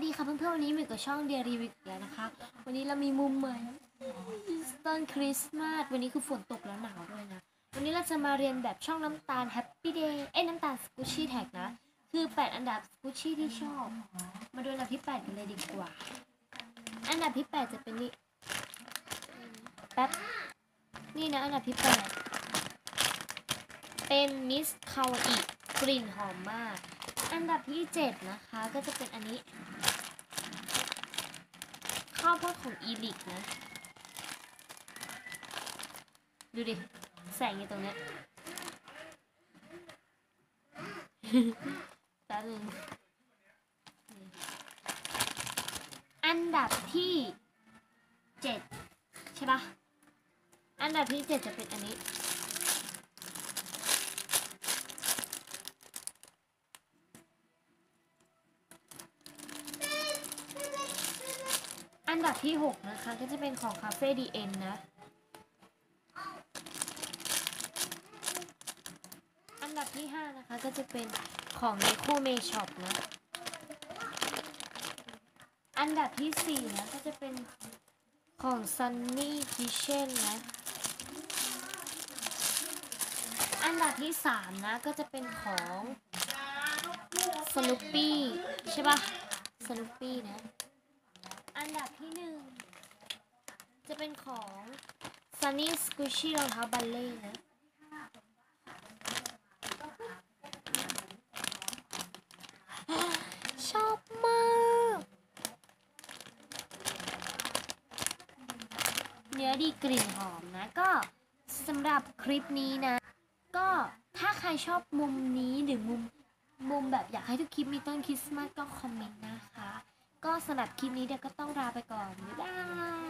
วัสดีค่ะเพื่อนๆวันนี้มีกับช่องเดรีวิวแล้วนะคะ วันนี้เรามีมุมใหม่ต้นคริสต์มาสวันนี้คือฝนตกแล้วหนาวด้วยนะ วันนี้เราจะมาเรียนแบบช่องน้ำตาล Happy Day เอ้ยน้ำตาลสกูชี่แท็กนะ คือ 8 อันดับสกูชี่ที่ชอบ มาดูอันดับที่ 8 กันเลยดีกว่า อันดับที่ 8 จะเป็นนี่แป๊บนี่นะอันดับที่ 8 เป็นมิสคาวอีกลิ่นหอมมากอันดับที่ 7 นะคะก็จะเป็นอันนี้ ข้าวโพดของอีลิกนะ ดูดิ แสงอยู่ตรงเนี้ยแป๊บนึงอันดับที่7ใช่ปะอันดับที่7จะเป็นอันนี้ อันดับที่ 6 นะคะ ก็จะเป็นของคาเฟ่ดีเอ็นนะ อันดับที่ 5 นะคะ ก็จะเป็นของในคู่เมช็อปนะ อันดับที่ 4 นะ ก็จะเป็นของ Sunny Kitchen นะ อันดับที่ 3 นะ ก็จะเป็นของ Snoopy ใช่ปะ Snoopy นะ อันดับที่หนึ่งจะเป็นของ Sunny Squishy รองเท้าบัลเล่นะชอบมากเนื้อดีกลิ่นหอมนะ ก็สำหรับคลิปนี้นะ ก็ถ้าใครชอบมุมนี้หรือมุมมุมแบบอยากให้ทุกคลิปมีต้นคริสต์มาสก็คอมเมนต์นะคะ ก็สำหรับคลิปนี้เดี๋ยวก็ต้องลาไปก่อนบ๊ายบาย